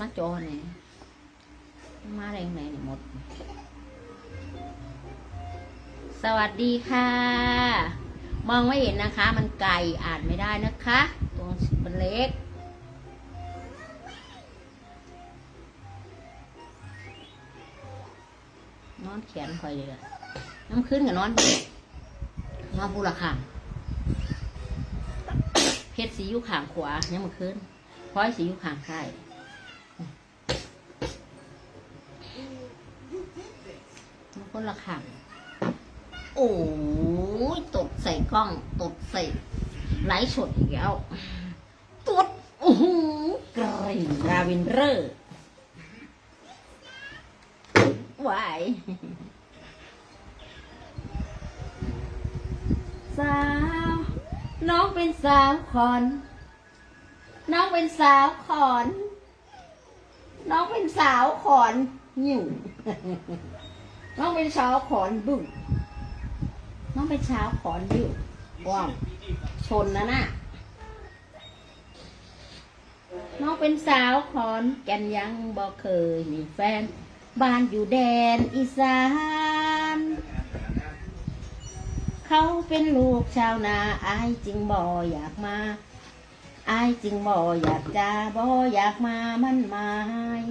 มาจอเนี่ยมาแรงไหนนี่หมด สวัสดีค่ะ มองไม่เห็นนะคะ มันไกลอ่านไม่ได้นะคะตัวหนังมันเล็กนอนแขนคอยเลยน้ำขึ้นกับนอนนอนพูละค่ะเพชรสีอยู่ขางขวายังมันขึ้นพลอยสีอยู่ขางซ้ายมัน คนละข้างโอ้ยตดใส่กล้อง ตดใส่ไลฟ์สดอีกแล้ว ตดโอ้โหกริ่งราวินเรอร์ไหวายสาว น้องเป็นสาวขอน น้องเป็นสาวขอน น้องเป็นสาวขอนหิว น้องเป็นสาวขอนบึ้งน้องเป็นสาวขอนบิ้วว้าวชนนะน่ะน้องเป็นสาวขอนแก่นยังบอกเคยมีแฟน บ้านอยู่แดนอีสาน เขาเป็นลูกชาวนาอายจึงบ่อยากมาอายจึงบ่อยากจะบ่อยากมามันหมาย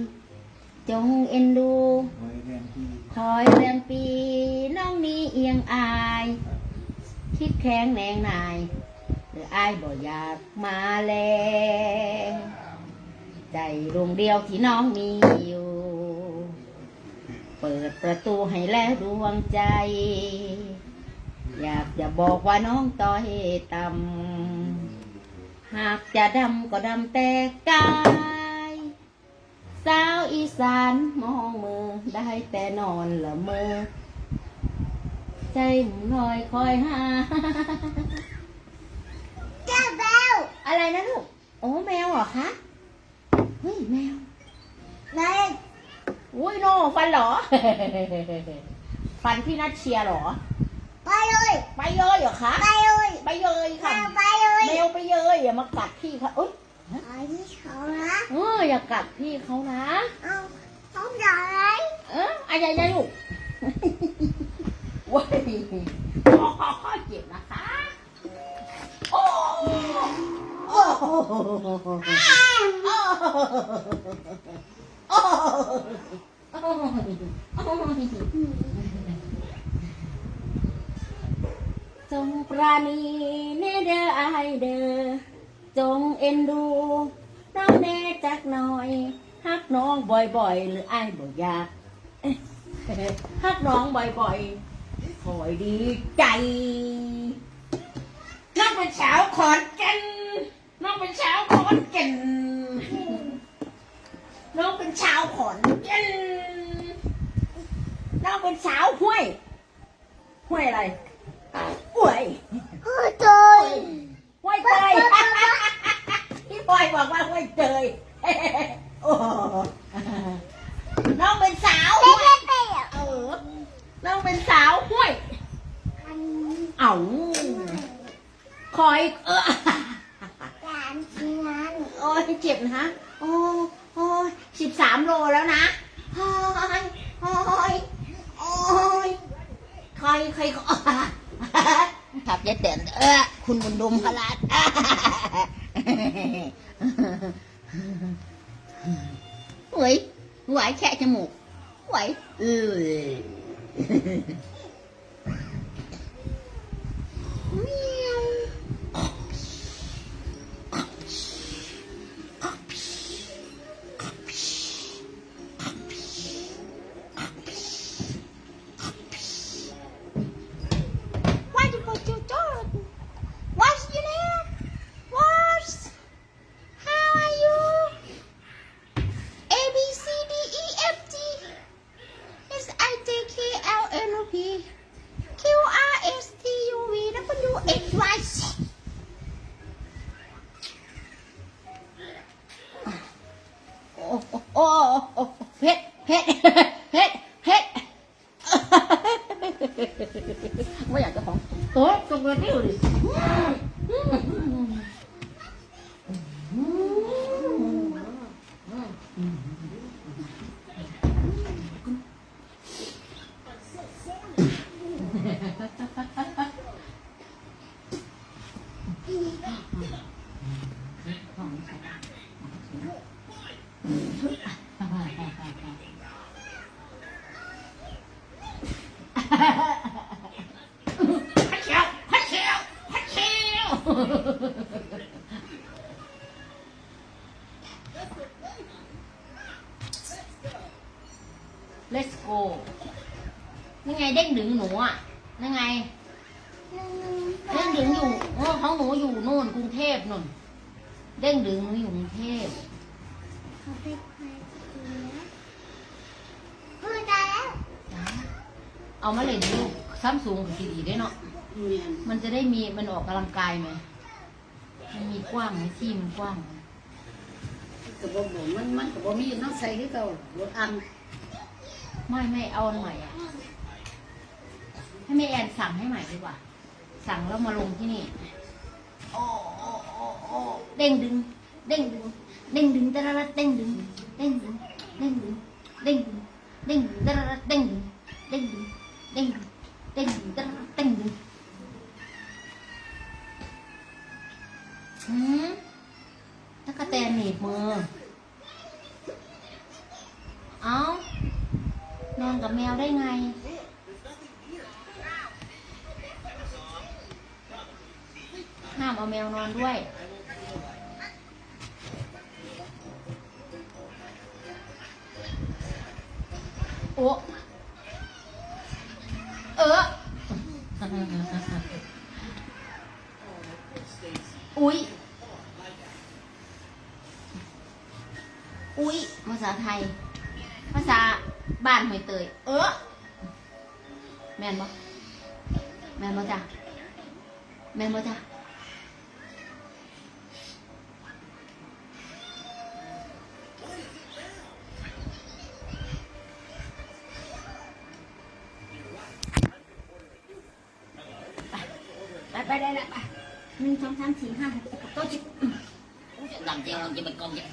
จงเอ็นดู อยเรียนปีน้องนี้เอียงอาย คิดแข็งแนงนายหรืออายบ่อยากมาแลใจดวงเดียวที่น้องมีอยู่ เปิดประตูให้แล้วดวงใจ อยากจะบอกว่าน้องต้อยต่ำหากจะดำก็ดำแต่กาย สาวอีสานมองมือได้แต่นอนละเมอใจหมุนลอยคอยหาเจ้าแบวอะไรนะลูกโอ้แมวเหรอคะเฮ้ยแมวไหนอุ้ยโนฟันเหรอ ฟันพี่นัดเชียร์เหรอ ไปเลยไปเยยเหรอคะไปเลยไปเยยแมค่ะวไปเลยแมวไปเยยอย่ามากัดพี่ค่ะเอ้ย อันนี้เขานะเอออย่ากัดพี่เขานะเอาเขาจะอะไรเอออะไรนะลูกว้ายโอ้เจ็บนะคะโอ้โอ้โอ้โอ้จงปราณีเนเดอไอายเดอ จงเอ็นดูน้องแน่จักหน่อยฮักน้องบ่อยๆ หรือไอ้ายบ่อยากเอ๊ะฮักน้องบ่อยๆคอยดีใจ น้องเป็นสาวขอนแก่นน้องเป็นสาวขอนแก่นน้องเป็นสาวขอนแก่นน้องเป็นสาวห้วย ห้วยอะไรห้วย เฮ้ยจย ห้วยเตยพี่บอยบอกว่าห้วยเตยโอ้น้องเป็นสาวเป๊ห้วยะเป๊ะเออน้องเป็นสาวห้วยอันนี้เอ้าคอยเออการที่นั้นโอ้ยเจ็บนะโอ้โอ้ยสิบสามโลแล้วนะโอ้ยโอ้ยโอ้ยใครใครับยายเต่นเออคุณบุญดมพลาดหวยหวยแค่จมูกหวยเออ ไม่อยากจะของโต๊ะตรงกระเดี่ยวดิ ฮัทเชลฮัทเชลฮัทเชล let's go นี่ไงเด้งดึง หนูอะนั่นไงหนึ่งเด้งดึงอยู่โอ้ของหนูอยู่นู่นกรุงเทพนู่นเด้งดึงหนูอยู่กรุงเทพเขาไปไปเสียพูดได้แล้วเอามาเล่นลูกซัมซุงกับทีดีได้เนาะเมียนมันจะได้มีมันออกกำลังกายไหมมันมีกว้างไหมที่มันกว้างไหมกับบ่บ่มันมันกับบ่มีน้องใส่คือเก่าบ่อันไม่ไม่เอาอันใหม่อะ ให้แม่แอนสั่งให้ใหม่ดีกว่า สั่งแล้วมาลงที่นี่โอ้โอ้โอ้โอ้เด้งดึง เด้งดึง เด้งดึงตะระระเด้งดึง เด้งดึง เด้งดึง เด้งดึง เด้งดึงตระระเด้งดึง เด้งดึง เด้งดึง เด้งดึงตะระ เอาแมวนอนด้วย โอ้เออ อุ๊ยอุ๊ยภาษาไทย ภาษาบ้านหอยเตย เออ แม่นบ่แม่นบ่จ้ะแม่นบ่จ้ะ ไปไปได้ละไปหนึ่งสองสามสี่ห้าหกเจ็ดแปดเก้าสิบดังเจียวจะเป็นกองเจียว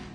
ไ